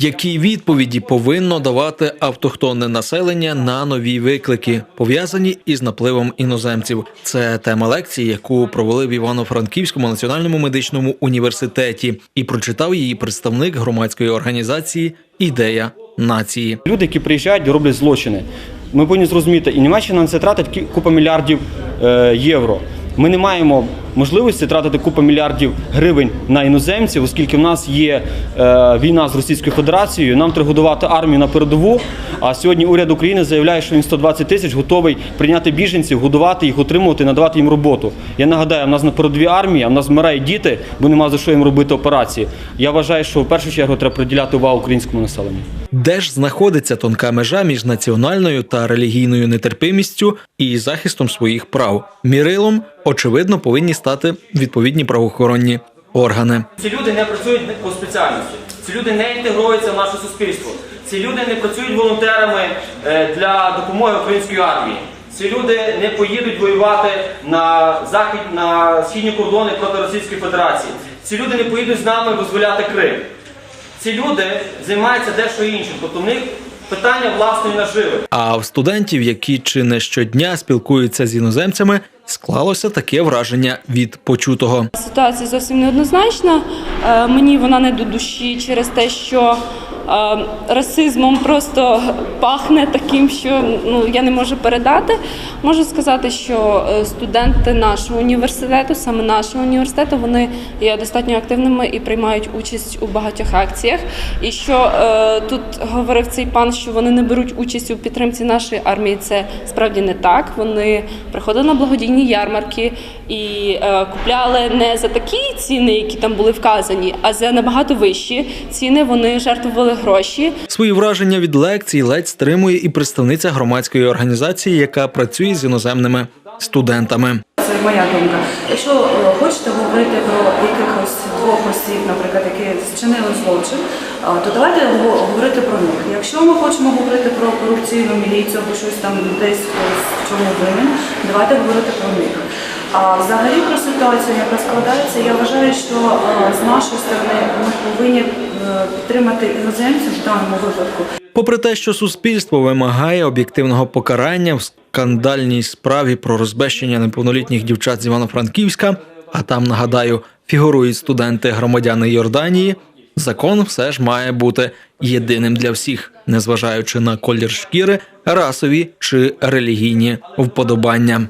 Які відповіді повинно давати автохтонне населення на нові виклики, пов'язані із напливом іноземців? Це тема лекції, яку провели в Івано-Франківському національному медичному університеті, і прочитав її представник громадської організації Ідея нації. Люди, які приїжджають, роблять злочини. Ми повинні зрозуміти, і Німеччина на це тратить купа мільярдів е, євро. Ми не маємо можливості тратити купу мільярдів гривень на іноземців, оскільки в нас є е, війна з Російською Федерацією. Нам треба годувати армію на передову. А сьогодні уряд України заявляє, що він 120 тисяч готовий прийняти біженців, годувати їх, утримувати, надавати їм роботу. Я нагадаю, в нас на передовій армії, а в нас вмирають діти, бо нема за що їм робити операції. Я вважаю, що в першу чергу треба приділяти увагу українському населенню. Де ж знаходиться тонка межа між національною та релігійною нетерпимістю і захистом своїх прав? Мірилом, очевидно, повинні стати відповідні правоохоронні органи. Ці люди не працюють по спеціальності. Ці люди не інтегруються в наше суспільство. Ці люди не працюють волонтерами е, для допомоги української армії. Ці люди не поїдуть воювати на захід на східні кордони проти Російської Федерації. Ці люди не поїдуть з нами визволяти Крим. Ці люди займаються дещо іншим. Тобто в них питання власної наживи. А в студентів, які чи не щодня спілкуються з іноземцями, склалося таке враження від почутого. Ситуація зовсім неоднозначна. Е, Мені вона не до душі через те, що расизмом просто пахне таким, що ну я не можу передати. Можу сказати, що е, студенти нашого університету, саме нашого університету, вони є достатньо активними і приймають участь у багатьох акціях. І що е, тут говорив цей пан, що вони не беруть участь у підтримці нашої армії, це справді не так. Вони приходили на благодійні ярмарки і е, купляли не за такі ціни, які там були вказані, а за набагато вищі ціни. Вони жертвували гроші. Свої враження від лекцій ледь стримує і представниця громадської організації, яка працює з іноземними студентами. Це моя думка. Якщо е, хочете говорити про якихось двох осіб, наприклад, які зчинили злочин, е, то давайте говорити про них. Якщо ми хочемо говорити про корупційну міліцію або щось там десь в чому винен, давайте говорити про них. А взагалі про ситуацію, яка складається, я вважаю, що е, з нашої сторони ми повинні е, підтримати іноземців в даному випадку. Попри те, що суспільство вимагає об'єктивного покарання в скандальній справі про розбещення неповнолітніх дівчат з Івано-Франківська, а там нагадаю, фігурують студенти громадяни Йорданії. Закон все ж має бути єдиним для всіх, незважаючи на колір шкіри, расові чи релігійні вподобання.